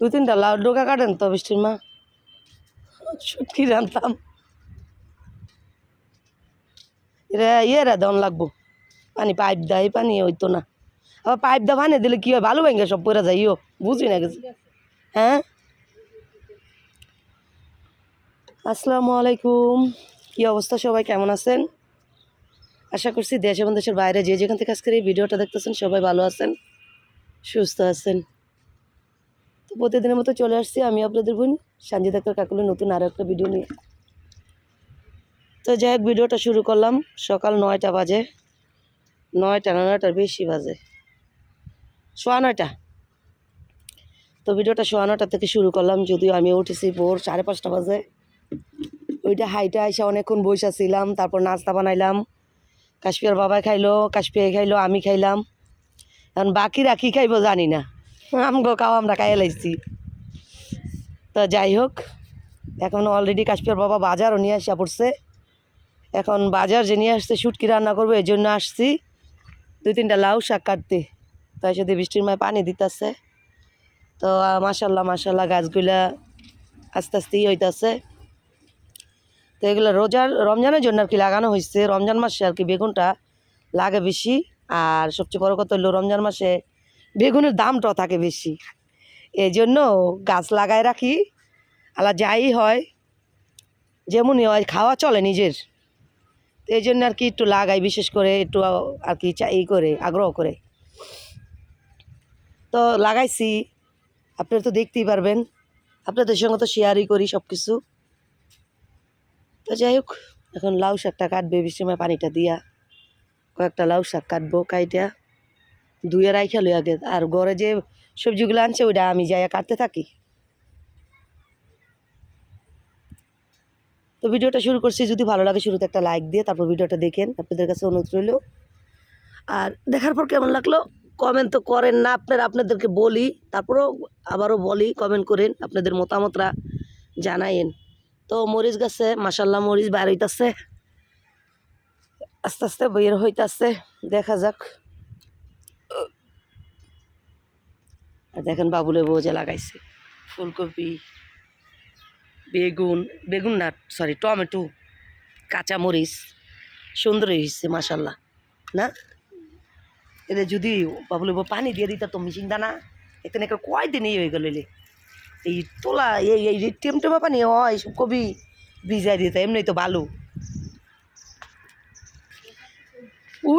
দু তিনটা লাউ ডোকা কাটেন তো বৃষ্টির মা। শুটকি রান্তাম এরা, ইয়েরা দন লাগবো। পানি পাইপ দেয় পানি হইতো না। আবার পাইপ দা পানি দিলে কী হয়? ভালো ভেঙে সব পরে যাইও বুঝি না কিছু। হ্যাঁ? আসসালামু আলাইকুম। কি অবস্থা সবাই? কেমন আছেন? আশা করছি দেশ এবং দেশের বাইরে যে যেখান থেকে আজকের এই ভিডিওটা দেখতেছেন সবাই ভালো আছেন, সুস্থ আছেন। তো প্রতিদিনের মতো চলে আসছি। আমি আপনাদের বোন সঞ্জিত আক্তার কাকুলের নতুন আরও একটা ভিডিও নিয়ে। তো যাই হোক ভিডিওটা শুরু করলাম। সকাল নয়টা বাজে। নয়টা না, নয়টার বেশি বাজে। সোয়া নয়টা তো ভিডিওটা সোয়া নয়টা থেকে শুরু করলাম। যদিও আমি উঠেছি ভোর সাড়ে পাঁচটা বাজে। ওইটা হাইটা আইসা অনেকক্ষণ বসে ছিলাম তারপর নাস্তা বানাইলাম। কাশ্মীর বাবাই খাইলো, কাশ্মীর খাইলো, আমি খাইলাম। এখন বাকিরা কী খাইবো জানি না। আমগো খাও আমরা খাইয়ে লাইছি। তো যাই হোক এখন অলরেডি কাশ্মীর বাবা বাজারও নিয়ে আসা পড়ছে। এখন বাজার যে নিয়ে আসছে শুটকি রান্না করব এই জন্য আসছি। দুই তিনটা লাউ শাক কাটতে তার সাথে বৃষ্টির মায় পানি দিতেছে। তো আহ, মাশাল্লাহ মাশাল্লাহ গাছগুলা আস্তে আস্তেই হইতাছে। তো এগুলো রোজার রমজানের জন্য আর কি লাগানো হয়েছে রমজান মাসে আর কি বেগুনটা লাগে বেশি। আর সবচেয়ে বড় কথা হলো রমজান মাসে বেগুনের দামটাও থাকে বেশি। এই জন্য গাছ লাগায় রাখি, আলা যাই হয়, যেমনই হয়, খাওয়া চলে নিজের। তো এই জন্য আর কি একটু লাগাই, বিশেষ করে একটু আর কি চা এই করে, আগ্রহ করে। তো লাগাইছি, আপনারা তো দেখতেই পারবেন, আপনাদের সঙ্গে তো শেয়ারই করি সব কিছু তো যাই হোক, এখন লাউ শাকটা কাটবে বৃষ্টিময় পানিটা দিয়া। কয়েকটা লাউ শাক কাটবো, কাইটা। ধুয়ে রাইখা লই আগে আর ঘরে যে সবজিগুলো আনছে, ওইটা আমি যাইয়া কাটতে থাকি। তো ভিডিওটা শুরু করছি। যদি ভালো লাগে শুরুতে একটা লাইক দিয়ে, তারপর ভিডিওটা দেখেন। আপনাদের কাছে অনুরোধ রইল। আর দেখার পর কেমন লাগল? কমেন্ট তো করেন না আপনারা, আপনাদেরকে বলি। তারপরেও আবারও বলি কমেন্ট করেন, আপনাদের মতামতরা জানাইন তো মরিচ গাছে মাসাল্লাহ মরিচ বার হইতাছে। আস্তে আস্তে বের হইতাছে। দেখা যাক। আর দেখেন বাবুলে বউ যে লাগাইছে। ফুলকপি, বেগুন বেগুন না সরি টমেটো কাঁচা মরিচ সুন্দর হয়েছে মাসাল্লাহ না? এদের যদি বাবুলে বউ পানি দিয়ে দিত তো মিশিং দানা এখানে একটা কয় দিনই হয়ে গেল। এই তোলা, এই এই টেমটেমা পানি হয় কবি ভিজাই দিতে এমনি তো ভালো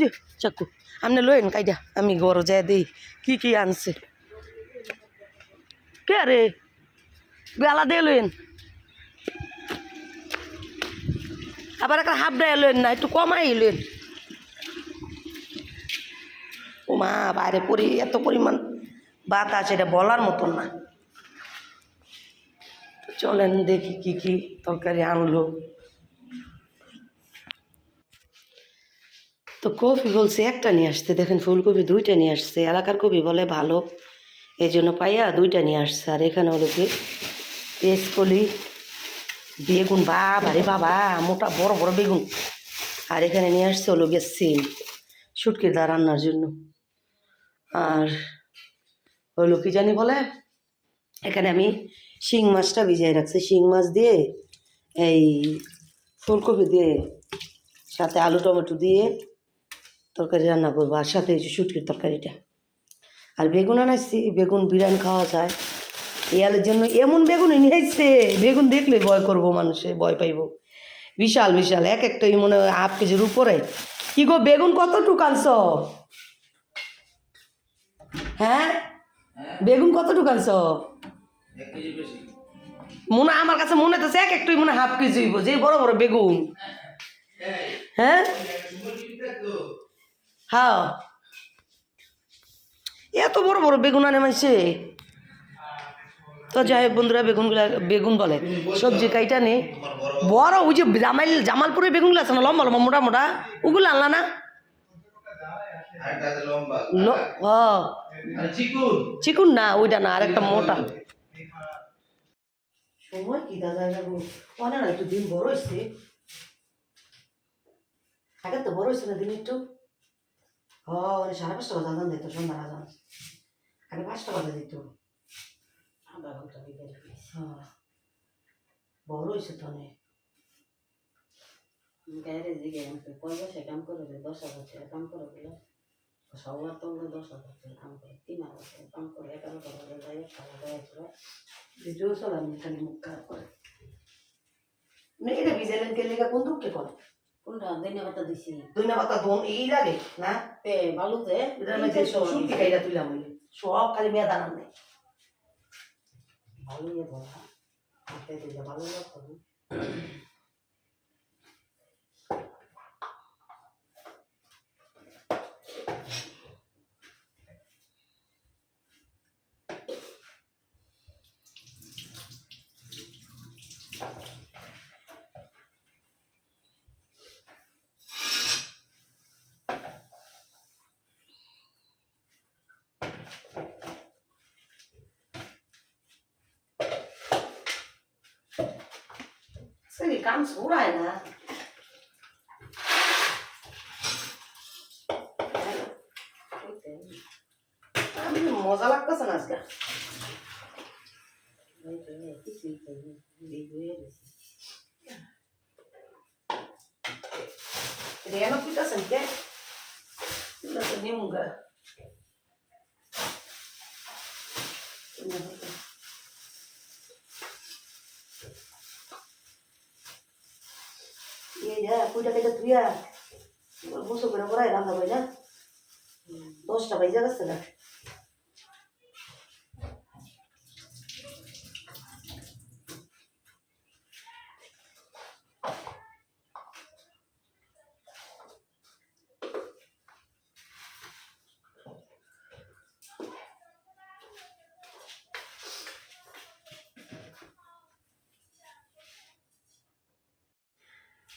যে, চাকু, আপনি লইন কাইটা আমি ঘর যায় দিই, কি কি আনছে? কে রে? বেলা দিয়ে লইন। আবার একটা হাফ ডাই লইন না, একটু কমাই লইন। ও মা বাইরে পরি, এত পরিমাণ বাতাস, এটা বলার মতন না। চলেন দেখি কি কি তরকারি আনলো। তো কপি বলছে একটা নিয়ে আসতে, দেখেন ফুলকপি দুইটা নিয়ে আসছে, এলাকার কপি বলে ভালো। এই জন্য পাইয়া দুইটা নিয়ে আসছে। আর এখানে হলো কি পেঁচকলি বেগুন বাবা রে বাবা, মোটা বড় বড় বেগুন। আর এখানে নিয়ে আসছে হলো গিয়ে সিম শুটকির দা রান্নার জন্য। আর হলো কি জানি বলে, এখানে আমি শিং মাছটা ভিজিয়ে রাখছি। শিং মাছ দিয়ে এই ফুলকপি দিয়ে সাথে আলু টমেটো দিয়ে তরকারি রান্না করব। আর সাথে শুটকির তরকারিটা। আর বেগুন আনাইছি বেগুন বিরিয়ানি খাওয়া যায়। ইয়ালের জন্য এমন বেগুন আসছে বেগুন দেখলে ভয় করব মানুষে ভয় পাইব। বিশাল বিশাল এক একটাই মনে হয় হাফ কেজির উপরে। কি গো বেগুন কতটুকু আনছ? হ্যাঁ? বেগুন কতটুকু আনছ? মনে আমার কাছে মনে তো এক একটুই মনে হাফ কেজি হইব যে বড় বড় বেগুন। হ্যাঁ। হ্যাঁ। এত বড় বড় বেগুন আনে মানছে তো যাই হোক বন্ধুরা, বেগুনগুলা বেগুন বলে। সবজি কাইটা নে। বড় ওই যে জামাইল জামালপুরের বেগুনগুলো আছে না? লম্বা লম্বা, মোটা মোটা। ওগুলো আনলা না? চিকুন না, ওইটা না, আরেকটা মোটা। সময় কি দাদা এটা অনে একটু দিন বড় হয়েছে তো বড় হয়েছে না দিন একটু? হ সাড়ে পাঁচটা বাজে আজান দিত সন্ধ্যার আজান আগে পাঁচটা বাজে দিত আধা ঘণ্টা ভিজে রেখেছি হ্যাঁ বড় হয়েছে তো অনেক গায়ের দিকে আমাকে কয় বছর কাম করে রে দশ হাজার টাকা কাম করে বলে সবার তো আমরা দশ হাজার টাকা কাম করে তিন হাজার টাকা কাম করে এগারো টাকা করে যাই টাকা দেয় ভিডিও চালান খালি মুখ খারাপ করে মানে এটা ভিজাইলেন কে লেগে কোন দুঃখে করে কোনটা দিনে কথা দিছি দুই না পাতা দোন এই লাগে না তে বালুতে এটা আমি যে শুনতে খাইটা তুইলাম ওই সব খালি মেয়ে দাঁড়ান নেই। ভালো নিয়ে বলা। হাতে ভালো লাগতো না সে কাম সুরায় না ওইতে আমি মজা লাগতেছে না আজকে কেন পিটাছেন কে পিটাছে নিমুগা এই যা পুজা কেটে তুইয়া বসে করে পড়ায় রান্না না দশটা বাজে গেছে না।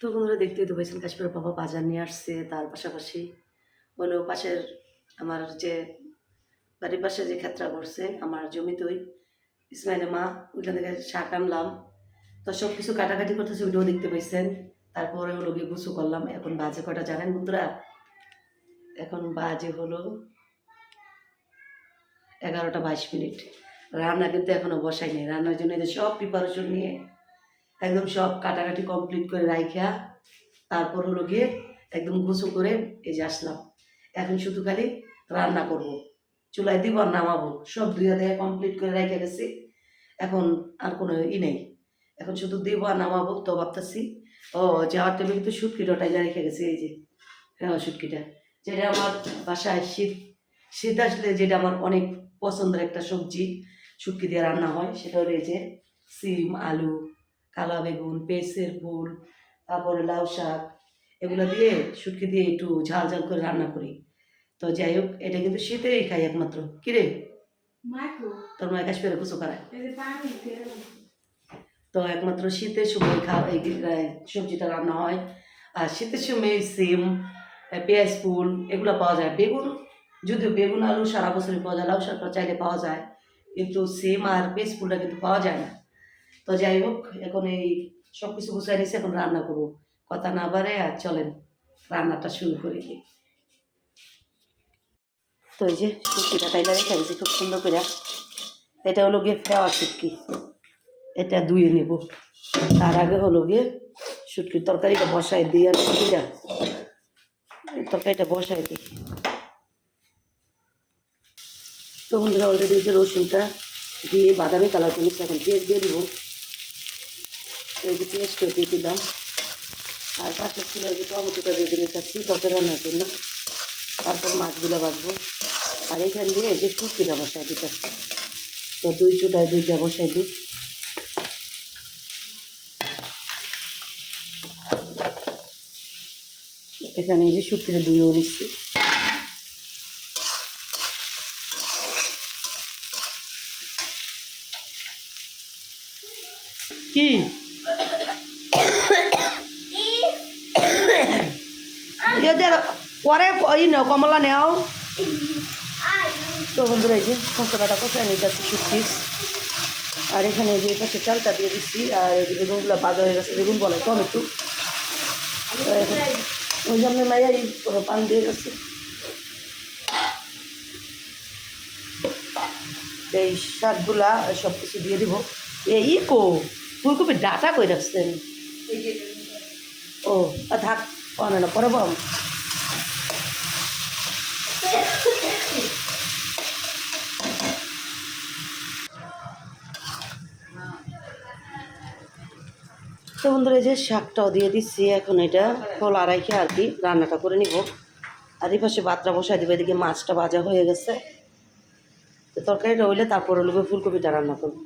তো বন্ধুরা দেখতেই তো পেয়েছেন কাশ্মীরের বাবা বাজার নিয়ে আসছে, তার পাশাপাশি হলো পাশের আমার যে বাড়ির পাশে যে ক্ষেত্রা করছে, আমার জমিতেই ইসমাইলের মা, ওইখান থেকে শাক আনলাম তো সব কিছু কাটাকাটি করতেছে, ওইটাও দেখতে পাইছেন তারপরে হলো গিয়ে গুছু করলাম। এখন বাজে কটা জানেন বন্ধুরা? এখন বাজে হলো এগারোটা বাইশ মিনিট। রান্না কিন্তু এখনও বসাইনি রান্নার জন্য সব প্রিপারেশন নিয়ে একদম সব কাটাকাটি কমপ্লিট করে রাইখা, তারপর হলো গিয়ে একদম গুছু করে এই যে আসলাম। এখন শুধু খালি রান্না করব, চুলায় দিব আর নামাবো, সব দুই দেয়া কমপ্লিট করে রাইখা গেছি। এখন আর কোনো ই নেই, এখন শুধু দিব আর নামাবো তো ভাবতেছি, ও যাওয়ার টাইমে কিন্তু শুটকিটা টাইলা রেখে গেছি, এই যে হ্যাঁ শুটকিটা যেটা আমার বাসায় শীত শীত আসলে যেটা আমার অনেক পছন্দের একটা সবজি শুটকি দিয়ে রান্না হয়, সেটা হলো এই যে, সিম, আলু কালা বেগুন পেঁচের ফুল তারপরে লাউ শাক এগুলো দিয়ে শুটকি দিয়ে একটু ঝাল ঝাল করে রান্না করি। তো যাই হোক এটা কিন্তু শীতেই খাই একমাত্র। কিরে তোর মায়ের কাশ পেরে কুচো করায় তো একমাত্র শীতের সময় খাওয়া এই সবজিটা রান্না হয়। আর শীতের সময় সিম পেঁয়াজ ফুল এগুলো পাওয়া যায়। বেগুন যদিও বেগুন আলু সারা বছরই পাওয়া যায় লাউ শাকটা চাইলে পাওয়া যায়। কিন্তু সিম আর পেঁয়াজ ফুলটা কিন্তু পাওয়া যায় না। তো যাই হোক, এখন এই সব কিছু গুছাই নিয়েছি এখন রান্না করব। কথা না বাড়ে, আর চলেন, রান্নাটা শুরু করে দিই। তো এই যে শুটকিটা তাইলে রেখে গেছি খুব সুন্দর করে। এটা হলো গিয়ে ফেওয়া শুটকি। এটা ধুয়ে নেব। তার আগে হলো গিয়ে শুটকির তরকারিটা বসাই দিই আর শুটকিটা। তরকারিটা বসাই দিই। তো বন্ধুরা অলরেডি যে রসুনটা দিয়ে বাদামি কালার করে এখন পেঁয়াজ দিয়ে দিব। এই যে পেঁয়াজটা দিয়ে দিলাম। আর পাশে ছিল যে টমেটোটা দিয়ে দিলে চাচ্ছি রান্নার জন্য। তারপর মাছগুলো বাঁচবো আর এখান দিয়ে যে শুটকিটা বসাই দিতে তো দুই চুটায় দুইটা বসাই দিই। এখানে এই যে শুটকিটা ধুয়েও নিচ্ছি। কি? এদের পরে ওই নাও, কমলা নেও। তো বন্ধুরা এই যে মশলাটা কোথায় নিয়ে যাচ্ছি শুটকি আর এখানে যে পাশে চালটা দিয়ে দিচ্ছি, আর এই বেগুনগুলো বাজার হয়ে গেছে, বেগুন বলে টমেটো ওই জন্য মাইয়া এই পান দিয়ে গেছে। এই শাকগুলা সব কিছু দিয়ে দিব। এই কো ফুলকপি ডাটা কই রাখছেন? ও, আর থাক পরে বাম তো বন্ধুরা এই যে শাকটাও দিয়ে দিচ্ছি এখন এটা। খোলা রেখে আর কি রান্নাটা করে নিব। আর এই পাশে ভাতটা বসাই দিব এদিকে মাছটা ভাজা হয়ে গেছে। তো তরকারিটা হইলে তারপর হলো ফুলকপিটা রান্না করব।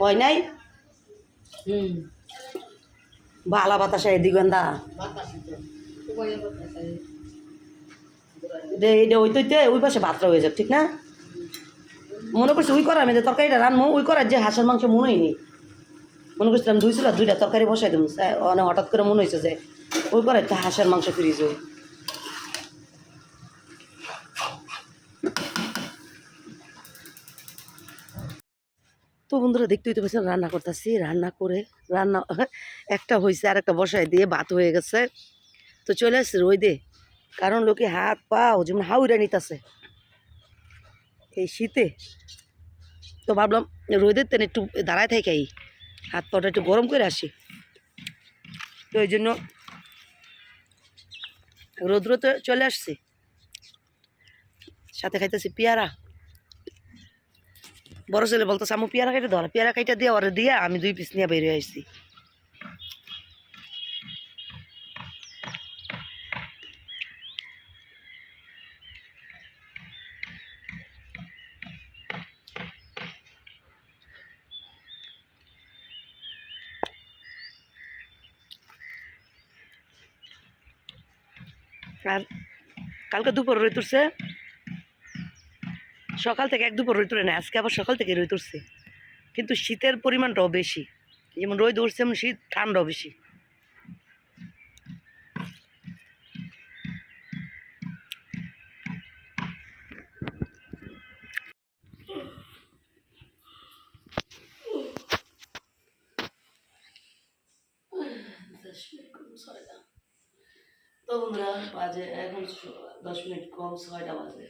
হয় নাই? হুম। বালা বাতাসা এদিকে দা এটা ওই তো ওই পাশে ভাতটা হয়ে যাক ঠিক না? মনে করছি ওই করার যে তরকারিটা রানবো ওই করার যে হাঁসের মাংস মনেই নেই মনে করছিলাম দুই ছিল দুইটা তরকারি বসাই দেবো অনেক হঠাৎ করে মনে হয়েছে যে ওই করে একটা হাঁসের মাংস ফ্রিজ ওই তো বন্ধুরা, দেখতেই তো পেয়েছেন রান্না করতেছি, রান্না করে, রান্না, একটা হয়েছে আর একটা বসাই দিয়ে ভাত হয়ে গেছে। তো চলে আসছে রোদে কারণ লোকে হাত পাও যেমন হাউরা নিতেছে। এই শীতে। তো ভাবলাম রোদের তেন একটু দাঁড়ায় থাকাই হাত পাটা একটু গরম করে আসি। তো এই জন্য রৌদ্র তো চলে আসছে। সাথে খাইতেছি পেয়ারা। বড় ছেলে বলতেছে আমি পেয়ারা খাইতে ধরা পেয়ারা খাইটা দিয়ে ওরে দিয়ে আমি দুই পিস নিয়ে বেরিয়ে আসছি আর কালকে দুপুর রই তুলছে সকাল থেকে এক দুপুর রই তুলে না আজকে আবার সকাল থেকে রই তুলছে কিন্তু শীতের পরিমাণটাও বেশি। যেমন রোদ উঠছে এমন শীত ঠান্ডাও বেশি তো বন্ধুরা বাজে, এখন দশ মিনিট কম, ছয়টা বাজে।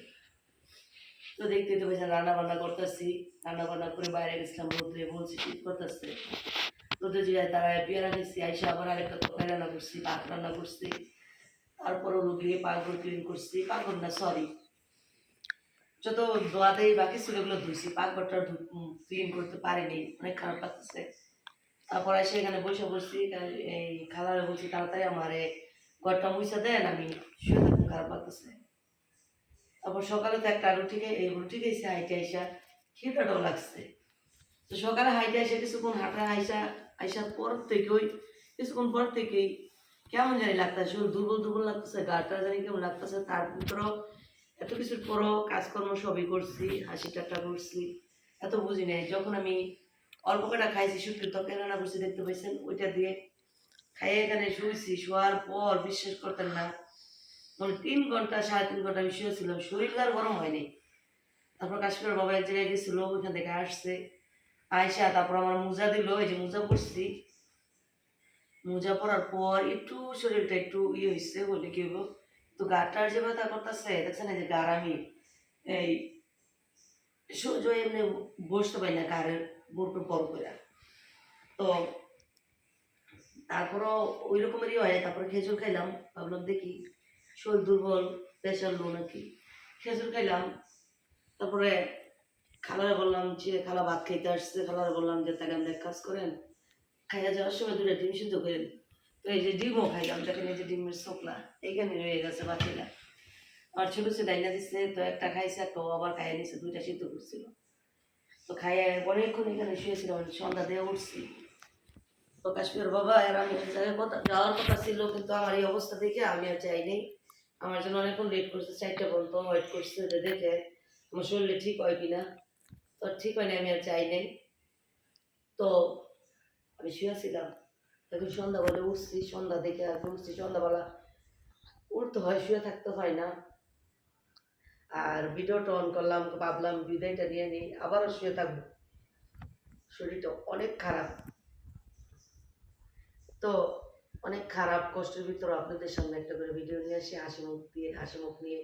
তো দেখতে তো রান্না বান্না করতেছি রান্না বান্না করে বাইরে গেছিলাম বলছি করতেছে। তারা আইসা আবার আরেকটা রান্না করছি, ভাত রান্না করছি। পাকঘর ক্লিন করছি। পাকঘর না সরি যত দোয়াতেই বাকি ছিল ধুইছি, পাকঘরটা ক্লিন করতে পারিনি, অনেক খারাপ লাগতেছে। তারপর এসে এখানে বসে বসছি এই খালারে বলছি, তাড়াতাড়ি আমার ঘরটা মুছে দেন, আমি শুয়ে থাকতে খারাপ লাগতেছে। তারপর সকালে তো একটা রুটি খাই, এই রুটি খাইছে, হাইটে আইসা খিদাটাও লাগছে। তো সকালে হাইটে আইসা, কিছুক্ষণ হাঁটা আইসা, আইসার পর থেকে ওই কিছুক্ষণ পর থেকেই কেমন জানি লাগতেছে, শরীর দুর্বল দুর্বল লাগতেছে, গাটা জানি কেমন লাগতেছে, তার ভিতরেও এত কিছুর পরও কাজকর্ম সবই করছি, হাসি ঠাট্টা করছি, এত বুঝি নাই। যখন আমি অল্প কটা খাইছি শুক্তো তরকারি রান্না করছি, দেখতে পাইছেন, ওইটা দিয়ে খাইয়ে এখানে শুয়েছি, শোয়ার পর বিশ্বাস করতেন না। মানে তিন ঘণ্টা, সাড়ে তিন ঘণ্টা আমি শুয়েছিলাম, শরীর আর গরম হয়নি। তারপর কাশ্মীর বাবা এক জায়গায় গেছিল, ওইখান থেকে আসছে। আয়সা তারপর আমার মোজা দিল, এই যে মোজা পরছি। মোজা পরার পর একটু শরীরটা একটু ইয়ে হয়েছে বলে কি হইব? তো গাটার যে ব্যথা করতেছে, দেখছেন যে গারামি এই সহ্য এমনি বসতে পারি না গাড়ের বোরপে বড় করে তো তারপরও ওই রকমেরই হয়, তারপরে খেজুর খাইলাম, ভাবলাম দেখি শরীর দুর্বল প্রেশার লো নাকি। খেজুর খাইলাম, তারপরে খালারে বললাম যে, খালা ভাত খাইতে আসছে। খালারে বললাম যে, তাকে আপনি কাজ করেন, খাইয়া যাওয়ার সময় দুটো ডিম সিদ্ধ করেন। তো এই যে ডিমও খাইলাম, দেখেন এই যে ডিমের শুকলা এইখানে রয়ে গেছে বাকিটা। আমার ছোটো ছোটো ডাইনা দিচ্ছে তো একটা খাইছে, একটা আবার খাইয়ে নিচ্ছে দুইটা সিদ্ধ করছিল। তো খাইয়ে অনেকক্ষণ এখানে শুয়েছিলাম, সন্ধ্যা দিয়ে উঠছি। তো কাশ্মীর বাবা আর আমি এক কথা, যাওয়ার কথা ছিল, কিন্তু আমার এই অবস্থা দেখে আমি আর যাইনি আমার জন্য অনেকক্ষণ লেট করছে, চারটা পর্যন্ত ওয়েট করছে, যে দেখে আমার শরীরে ঠিক হয় কিনা। তো ঠিক হয়নি, আমি আর যাই নাই। তো আমি শুয়েছিলাম এখন সন্ধ্যাবেলা উঠছি, সন্ধ্যা দেখে আর উঠছি, সন্ধ্যাবেলা উঠতে হয়, শুয়ে থাকতে হয় না। আর ভিডিওটা অন করলাম, ভাবলাম বিদায়টা নিয়ে নিই, আবারও শুয়ে থাকব। শরীরটা অনেক খারাপ। তো অনেক খারাপ কষ্টের ভিতরে আপনাদের সামনে একটা করে ভিডিও নিয়ে আসি, হাসি মুখ দিয়ে, হাসি মুখ নিয়ে।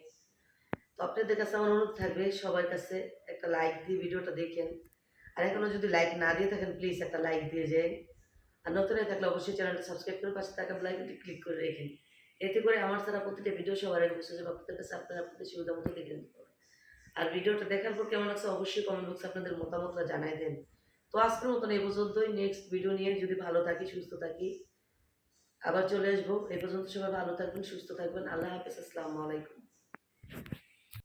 তো আপনাদের কাছে আমার অনুরোধ থাকবে, সবার কাছে একটা লাইক দিয়ে ভিডিওটা দেখেন। আর এখনও যদি লাইক না দিয়ে থাকেন প্লিজ একটা লাইক দিয়ে যান। আর নতুন হয়ে থাকলে অবশ্যই চ্যানেলটা সাবস্ক্রাইব করে পাশে থাকা লাইকটি ক্লিক করে রেখেন। এতে করে আমার ছাড়া প্রতিটা ভিডিও সবার আগে পৌঁছে যাবে, আপনাদের কাছে আপনারা আপনাদের সুবিধা মতো দেখে নিতে আর ভিডিওটা দেখার পর কেমন লাগছে অবশ্যই কমেন্ট বক্সে আপনাদের মতামতটা জানাই দেন। তো আজকের মতন এই পর্যন্তই। নেক্সট ভিডিও নিয়ে যদি ভালো থাকি, সুস্থ থাকি, আবার চলে আসব। এই পর্যন্ত সবাই ভালো থাকবেন, সুস্থ থাকবেন। আল্লাহ হাফেজ, আসসালামু আলাইকুম।